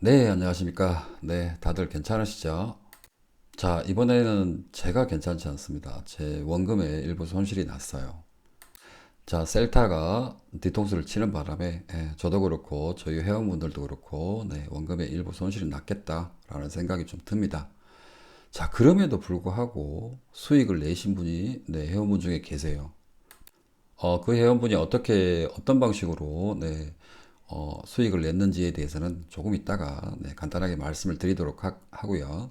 네, 안녕하십니까. 네, 다들 괜찮으시죠? 자, 이번에는 제가 괜찮지 않습니다. 제 원금에 일부 손실이 났어요. 자, 셀타가 뒤통수를 치는 바람에, 예, 저도 그렇고, 저희 회원분들도 그렇고, 네, 원금에 일부 손실이 났겠다라는 생각이 좀 듭니다. 자, 그럼에도 불구하고 수익을 내신 분이, 네, 회원분 중에 계세요. 어, 그 회원분이 어떻게, 어떤 방식으로, 네, 어, 수익을 냈는지에 대해서는 조금 이따가 네, 간단하게 말씀을 드리도록 하, 하고요.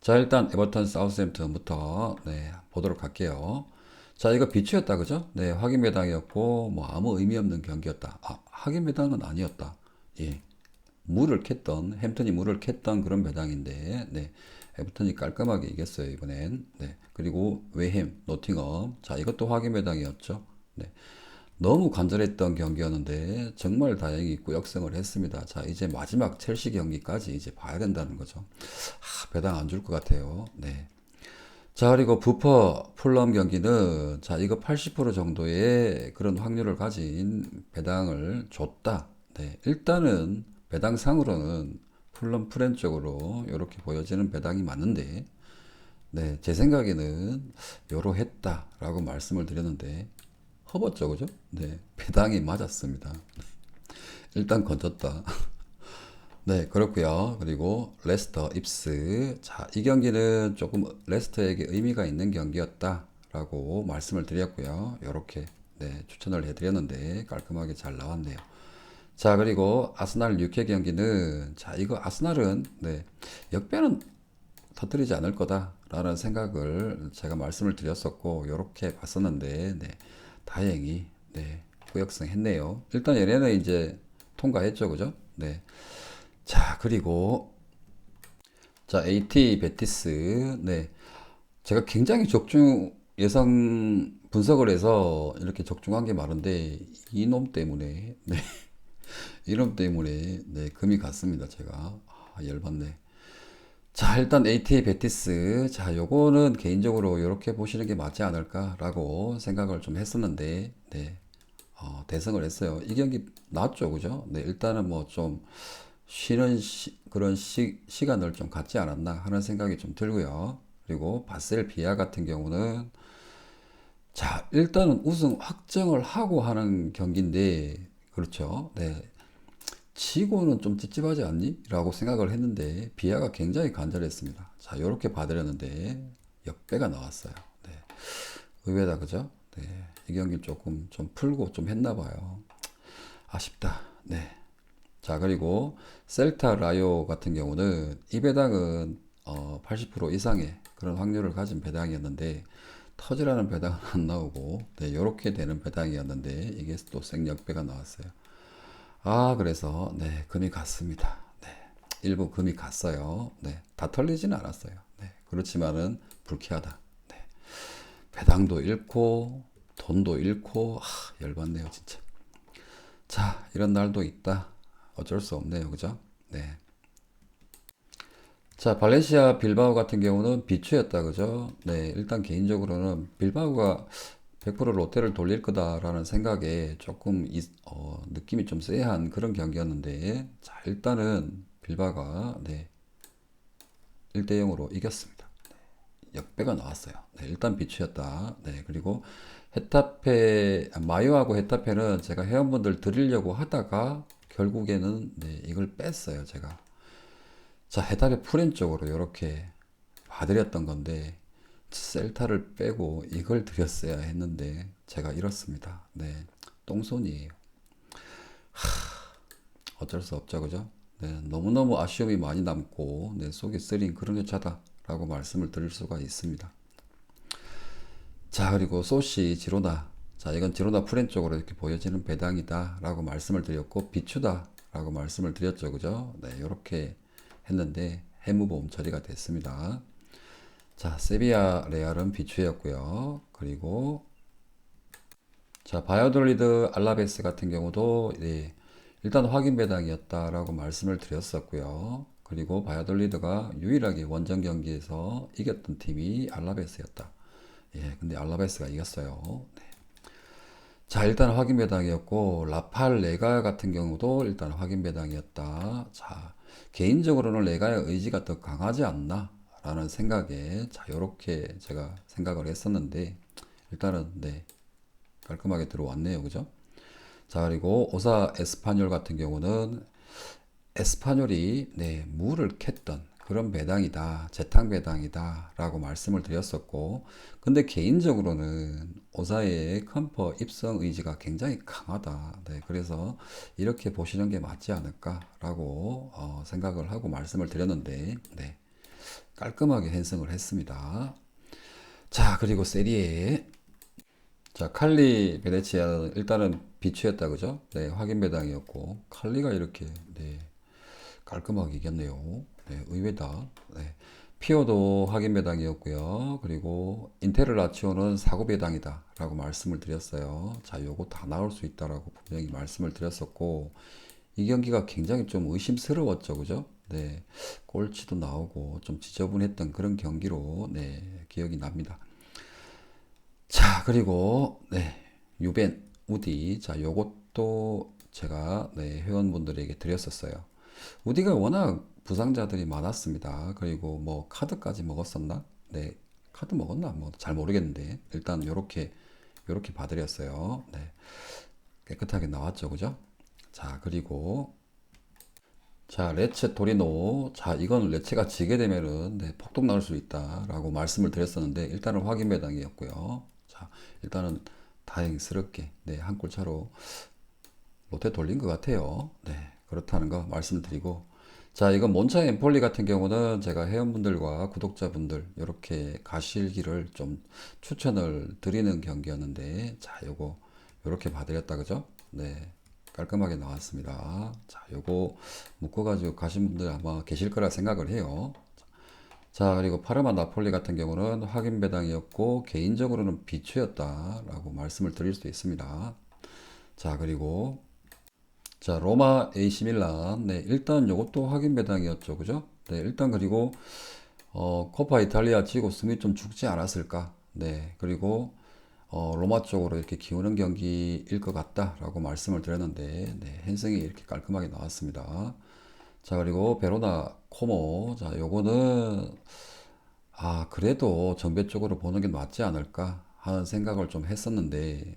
자, 일단 에버턴 사우스햄튼부터 네, 보도록 할게요. 자, 이거 비추였다, 그죠? 네, 확인 매당이었고, 뭐 아무 의미 없는 경기였다. 아, 확인 매당은 아니었다. 예. 물을 캤던, 햄튼이 물을 캤던 그런 매당인데, 네. 에버턴이 깔끔하게 이겼어요, 이번엔. 네. 그리고 웨햄, 노팅엄. 자, 이것도 확인 매당이었죠. 네. 너무 간절했던 경기였는데 정말 다행히 구역승을 했습니다. 자, 이제 마지막 첼시 경기까지 이제 봐야 된다는 거죠. 아, 배당 안 줄 것 같아요. 네. 자, 그리고 부퍼 풀럼 경기는 자, 이거 80% 정도의 그런 확률을 가진 배당을 줬다. 네. 일단은 배당상으로는 풀럼 프렌 쪽으로 이렇게 보여지는 배당이 맞는데 네, 제 생각에는 요러했다라고 말씀을 드렸는데 허벗죠, 그죠? 네, 배당이 맞았습니다. 일단 건졌다. 네, 그렇고요. 그리고 레스터 입스. 자, 이 경기는 조금 레스터에게 의미가 있는 경기였다라고 말씀을 드렸고요. 이렇게 네, 추천을 해드렸는데 깔끔하게 잘 나왔네요. 자, 그리고 아스날 6회 경기는 자, 이거 아스날은 네, 역배는 터뜨리지 않을 거다라는 생각을 제가 말씀을 드렸었고 이렇게 봤었는데 네, 다행히 네, 구역성 했네요. 일단 얘네는 이제 통과했죠, 그죠? 네. 자, 그리고 자, AT 베티스. 네. 제가 굉장히 적중 예상 분석을 해서 이렇게 적중한 게 많은데 이놈 때문에 네. 이놈 때문에 네, 금이 갔습니다, 제가. 아, 열받네. 자, 일단 ATA 베티스. 자, 요거는 개인적으로 이렇게 보시는 게 맞지 않을까라고 생각을 좀 했었는데, 네. 어, 대승을 했어요. 이 경기 나왔죠, 그죠? 네, 일단은 뭐 좀 쉬는 시, 그런 시, 시간을 좀 갖지 않았나 하는 생각이 좀 들고요. 그리고 바셀 비아 같은 경우는 자, 일단은 우승 확정을 하고 하는 경기인데, 그렇죠. 네. 치고는 좀 찝찝하지 않니? 라고 생각을 했는데 비아가 굉장히 간절했습니다. 자, 이렇게 봐드렸는데 역배가 나왔어요. 네. 의외다, 그죠? 네. 이 경기 조금 좀 풀고 좀 했나 봐요. 아쉽다. 네. 자, 그리고 셀타 라요 같은 경우는 이 배당은 어, 80% 이상의 그런 확률을 가진 배당이었는데 터지라는 배당은 안 나오고 네, 이렇게 되는 배당이었는데 이게 또 생역배가 나왔어요. 아, 그래서, 네, 금이 갔습니다. 네, 일부 금이 갔어요. 네, 다 털리지는 않았어요. 네, 그렇지만은 불쾌하다. 네, 배당도 잃고, 돈도 잃고, 아, 열받네요, 진짜. 자, 이런 날도 있다. 어쩔 수 없네요, 그죠? 네. 자, 발렌시아 빌바오 같은 경우는 비추였다, 그죠? 네, 일단 개인적으로는 빌바오가 100% 롯데를 돌릴 거다라는 생각에 조금 이- 어, 느낌이 좀 쎄한 그런 경기였는데 자 일단은 빌바가 네, 1대 0으로 이겼습니다. 네, 역배가 나왔어요. 네, 일단 비추였다. 네, 그리고 헤타페 마요하고 헤타페는 제가 회원분들 드리려고 하다가 결국에는 네, 이걸 뺐어요, 제가. 자, 헤타페 프렌 쪽으로 이렇게 봐드렸던 건데 셀타를 빼고 이걸 드렸어야 했는데 제가 잃었습니다. 네, 똥손이에요. 어쩔 수 없죠, 그죠? 네, 너무너무 아쉬움이 많이 남고 내 속에 쓰린 그런 회차다라고 말씀을 드릴 수가 있습니다. 자, 그리고 소시 지로나. 자, 이건 지로나 프렌 쪽으로 이렇게 보여지는 배당이다라고 말씀을 드렸고 비추다라고 말씀을 드렸죠, 그죠? 네, 이렇게 했는데 해무보험 처리가 됐습니다. 자, 세비야 레알은 비추였고요. 그리고 자, 바이오돌리드 알라베스 같은 경우도 예, 일단 확인 배당이었다라고 말씀을 드렸었고요. 그리고 바이오돌리드가 유일하게 원정 경기에서 이겼던 팀이 알라베스였다. 예, 근데 알라베스가 이겼어요. 네. 자, 일단 확인 배당이었고, 라팔 레가 같은 경우도 일단 확인 배당이었다. 자, 개인적으로는 레가의 의지가 더 강하지 않나? 라는 생각에, 자, 요렇게 제가 생각을 했었는데, 일단은, 네, 깔끔하게 들어왔네요. 그죠? 자, 그리고 오사 에스파뇰 같은 경우는 에스파뇰이 네, 물을 캤던 그런 배당이다, 재탕 배당이다 라고 말씀을 드렸었고, 근데 개인적으로는 오사의 컴퍼 입성 의지가 굉장히 강하다. 네, 그래서 이렇게 보시는 게 맞지 않을까 라고 어, 생각을 하고 말씀을 드렸는데, 네, 깔끔하게 hen승을 했습니다. 자, 그리고 세리에 자, 칼리 베네치아는 일단은 비추였다 그죠? 네, 확인 배당이었고 칼리가 이렇게 네, 깔끔하게 이겼네요. 네, 의외다. 네. 피오도 확인 배당이었고요. 그리고 인테르 라치오는 사고 배당이다 라고 말씀을 드렸어요. 자, 요거 다 나올 수 있다라고 분명히 말씀을 드렸었고 이 경기가 굉장히 좀 의심스러웠죠, 그죠? 네, 꼴찌도 나오고 좀 지저분했던 그런 경기로 네, 기억이 납니다. 자, 그리고 네, 유벤 우디. 자, 요것도 제가 네, 회원분들에게 드렸었어요. 우디가 워낙 부상자들이 많았습니다. 그리고 뭐 카드까지 먹었었나? 네, 카드 먹었나? 뭐 잘 모르겠는데 일단 요렇게 요렇게 봐드렸어요. 네, 깨끗하게 나왔죠, 그죠? 자, 그리고 자, 레체 도리노. 자, 이건 레체가 지게 되면은 네, 폭동 나올 수 있다라고 말씀을 드렸었는데 일단은 확인 배당이었고요. 자, 일단은 다행스럽게 네, 한 골 차로 롯데 돌린 것 같아요. 네, 그렇다는 거 말씀드리고 자, 이건 몬차 엠폴리 같은 경우는 제가 회원분들과 구독자분들 이렇게 가실 길을 좀 추천을 드리는 경기였는데 자, 요거 요렇게 봐드렸다 그죠? 네. 깔끔하게 나왔습니다. 자, 요거 묶어가지고 가신 분들 아마 계실 거라 생각을 해요. 자, 그리고 파르마 나폴리 같은 경우는 확인 배당이었고, 개인적으로는 비추였다라고 말씀을 드릴 수 있습니다. 자, 그리고, 자, 로마 AC 밀란. 네, 일단 요것도 확인 배당이었죠. 그죠? 네, 일단 그리고, 어, 코파 이탈리아 지고 승이 좀 죽지 않았을까? 네, 그리고, 어, 로마 쪽으로 이렇게 기우는 경기일 것 같다라고 말씀을 드렸는데, 네, hen승이 이렇게 깔끔하게 나왔습니다. 자, 그리고 베로나 코모. 자, 요거는, 아, 그래도 정배 쪽으로 보는 게 맞지 않을까 하는 생각을 좀 했었는데,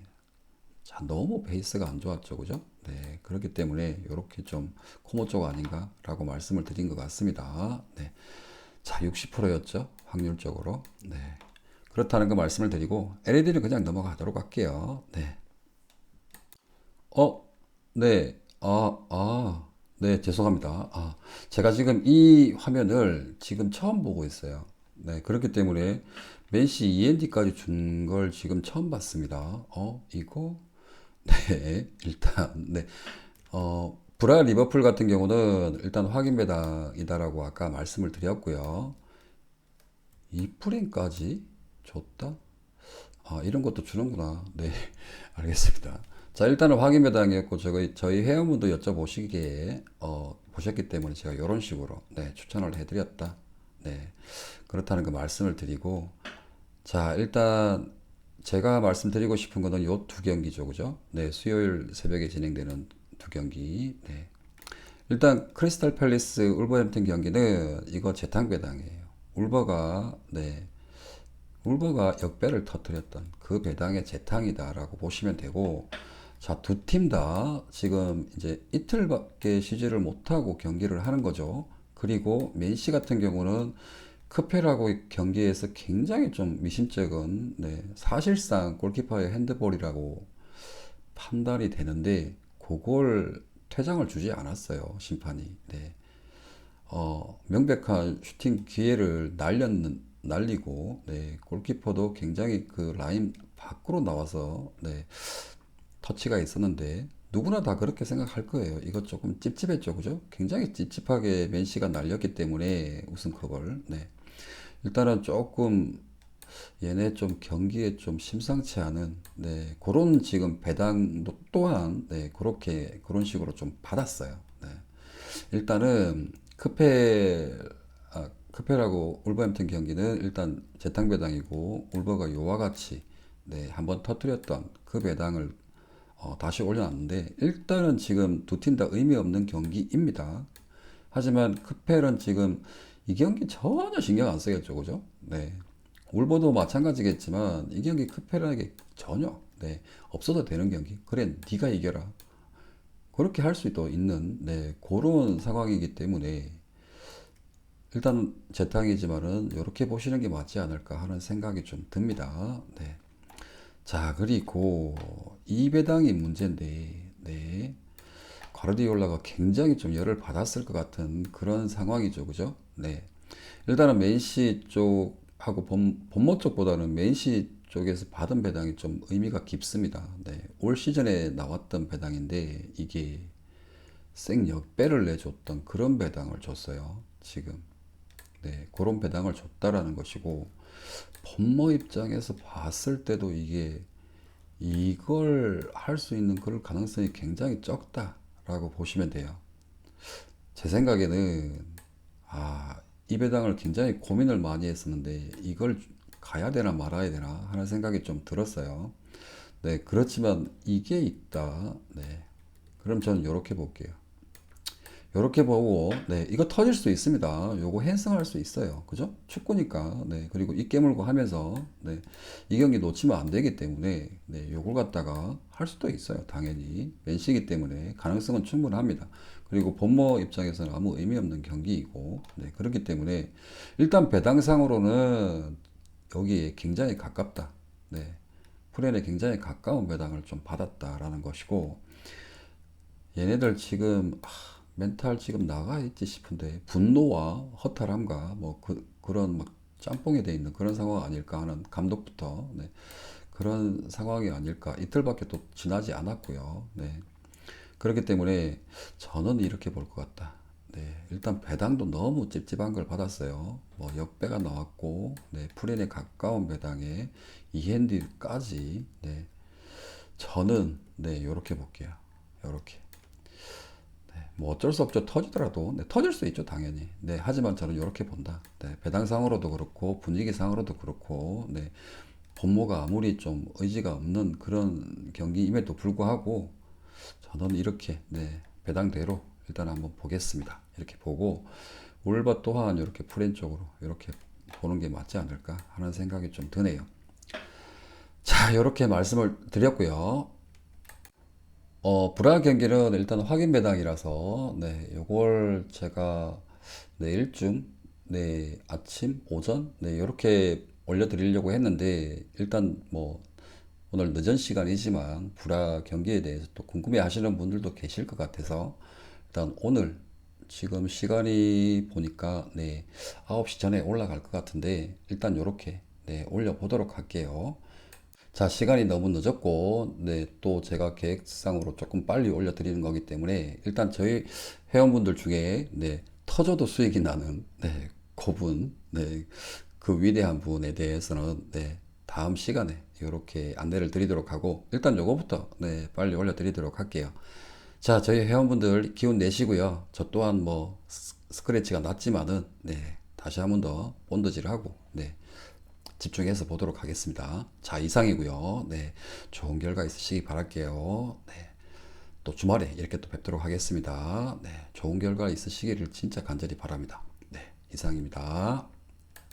자, 너무 베이스가 안 좋았죠. 그죠? 네, 그렇기 때문에 요렇게 좀 코모 쪽 아닌가라고 말씀을 드린 것 같습니다. 네. 자, 60%였죠. 확률적으로. 네. 그렇다는 거 말씀을 드리고, LED는 그냥 넘어가도록 할게요. 네. 어, 네. 아, 아, 네, 죄송합니다. 아, 제가 지금 이 화면을 지금 처음 보고 있어요. 네, 그렇기 때문에 맨시 END까지 준 걸 지금 처음 봤습니다. 어, 이거? 네, 일단, 네. 어, 브라 리버풀 같은 경우는 일단 확인 배당이다라고 아까 말씀을 드렸고요. 이 프레임까지 줬다? 아, 이런 것도 주는구나. 네, 알겠습니다. 자, 일단은 확인 배당이었고, 저희, 저희 회원분도 여쭤보시기에, 어, 보셨기 때문에 제가 이런 식으로, 네, 추천을 해드렸다. 네, 그렇다는 그 말씀을 드리고, 자, 일단, 제가 말씀드리고 싶은 거는 요두 경기죠, 그죠? 네, 수요일 새벽에 진행되는 두 경기. 네. 일단, 크리스탈 팰리스 울버햄튼 경기는 이거 재탕 배당이에요. 울버가, 네, 울버가 역배를 터뜨렸던 그 배당의 재탕이다라고 보시면 되고, 자, 두 팀 다 지금 이제 이틀밖에 쉬지를 못하고 경기를 하는 거죠. 그리고 맨시 같은 경우는 크페라고 경기에서 굉장히 좀 미심쩍은, 네, 사실상 골키퍼의 핸드볼이라고 판단이 되는데, 그걸 퇴장을 주지 않았어요, 심판이. 네. 어, 명백한 슈팅 기회를 날렸는, 날리고, 네, 골키퍼도 굉장히 그 라인 밖으로 나와서, 네, 터치가 있었는데, 누구나 다 그렇게 생각할 거예요. 이거 조금 찝찝했죠, 그죠? 굉장히 찝찝하게 맨시가 날렸기 때문에 우승컵을, 네. 일단은 조금, 얘네 좀 경기에 좀 심상치 않은, 네, 그런 지금 배당도 또한, 네, 그렇게, 그런 식으로 좀 받았어요. 네. 일단은, 크페, 아, 크페라고 울버햄튼 경기는 일단 재탕 배당이고 울버가 요와 같이 네, 한번 터뜨렸던 그 배당을 어, 다시 올려놨는데 일단은 지금 두 팀 다 의미 없는 경기입니다. 하지만 크펠은 지금 이 경기 전혀 신경 안 쓰겠죠, 그죠? 네. 울버도 마찬가지겠지만 이 경기 크펠에게 전혀 네, 없어도 되는 경기. 그래, 네가 이겨라. 그렇게 할 수도 있는 네, 그런 상황이기 때문에 일단 재탕이지만은 이렇게 보시는 게 맞지 않을까 하는 생각이 좀 듭니다. 네. 자, 그리고 이 배당이 문제인데, 네. 과르디올라가 굉장히 좀 열을 받았을 것 같은 그런 상황이죠. 그죠? 네. 일단은 맨시 쪽하고 본, 본모 쪽보다는 맨시 쪽에서 받은 배당이 좀 의미가 깊습니다. 네. 올 시즌에 나왔던 배당인데 이게 생 역배를 내줬던 그런 배당을 줬어요. 지금. 네. 그런 배당을 줬다라는 것이고 본모 입장에서 봤을 때도 이게 이걸 할 수 있는 그럴 가능성이 굉장히 적다라고 보시면 돼요. 제 생각에는 아, 이 배당을 굉장히 고민을 많이 했었는데 이걸 가야 되나 말아야 되나 하는 생각이 좀 들었어요. 네, 그렇지만 이게 있다. 네. 그럼 저는 이렇게 볼게요. 이렇게 보고, 네, 이거 터질 수 있습니다. 요거 핸승할 수 있어요. 그죠? 축구니까, 네, 그리고 이 깨물고 하면서, 네, 이 경기 놓치면 안 되기 때문에, 네, 요걸 갖다가 할 수도 있어요. 당연히. 맨시기 때문에 가능성은 충분합니다. 그리고 본모 입장에서는 아무 의미 없는 경기이고, 네, 그렇기 때문에, 일단 배당상으로는 여기에 굉장히 가깝다. 네, 프렌에 굉장히 가까운 배당을 좀 받았다라는 것이고, 얘네들 지금 아, 멘탈 지금 나가 있지 싶은데 분노와 허탈함과 뭐 그, 그런 막 짬뽕이 돼 있는 그런 상황 아닐까 하는 감독부터 네, 그런 상황이 아닐까 이틀밖에 또 지나지 않았고요. 네. 그렇기 때문에 저는 이렇게 볼 것 같다. 네, 일단 배당도 너무 찝찝한 걸 받았어요. 뭐 역배가 나왔고, 네, 프린에 가까운 배당에 이핸디까지, 네, 저는 네, 요렇게 볼게요. 요렇게. 뭐 어쩔 수 없죠. 터지더라도. 네, 터질 수 있죠, 당연히. 네, 하지만 저는 이렇게 본다. 네, 배당상으로도 그렇고, 분위기상으로도 그렇고, 네, 본모가 아무리 좀 의지가 없는 그런 경기임에도 불구하고, 저는 이렇게, 네, 배당대로 일단 한번 보겠습니다. 이렇게 보고, 울바 또한 이렇게 프렌 쪽으로 이렇게 보는 게 맞지 않을까 하는 생각이 좀 드네요. 자, 이렇게 말씀을 드렸고요. 어, 불안 경기는 일단 확인 배당이라서, 네, 요걸 제가 내일쯤, 네, 아침, 오전, 네, 요렇게 올려드리려고 했는데, 일단 뭐, 오늘 늦은 시간이지만, 불화 경기에 대해서 또 궁금해 하시는 분들도 계실 것 같아서, 일단 오늘, 지금 시간이 보니까, 네, 9시 전에 올라갈 것 같은데, 일단 요렇게, 네, 올려보도록 할게요. 자, 시간이 너무 늦었고, 네, 또 제가 계획상으로 조금 빨리 올려드리는 거기 때문에, 일단 저희 회원분들 중에, 네, 터져도 수익이 나는, 네, 그분, 네, 그 위대한 분에 대해서는, 네, 다음 시간에 이렇게 안내를 드리도록 하고, 일단 요거부터, 네, 빨리 올려드리도록 할게요. 자, 저희 회원분들 기운 내시고요. 저 또한 뭐, 스- 스크래치가 났지만은, 네, 다시 한 번 더 본드질 하고, 네, 집중해서 보도록 하겠습니다. 자, 이상이고요. 네, 좋은 결과 있으시기 바랄게요. 네, 또 주말에 이렇게 또 뵙도록 하겠습니다. 네, 좋은 결과 있으시기를 진짜 간절히 바랍니다. 네, 이상입니다.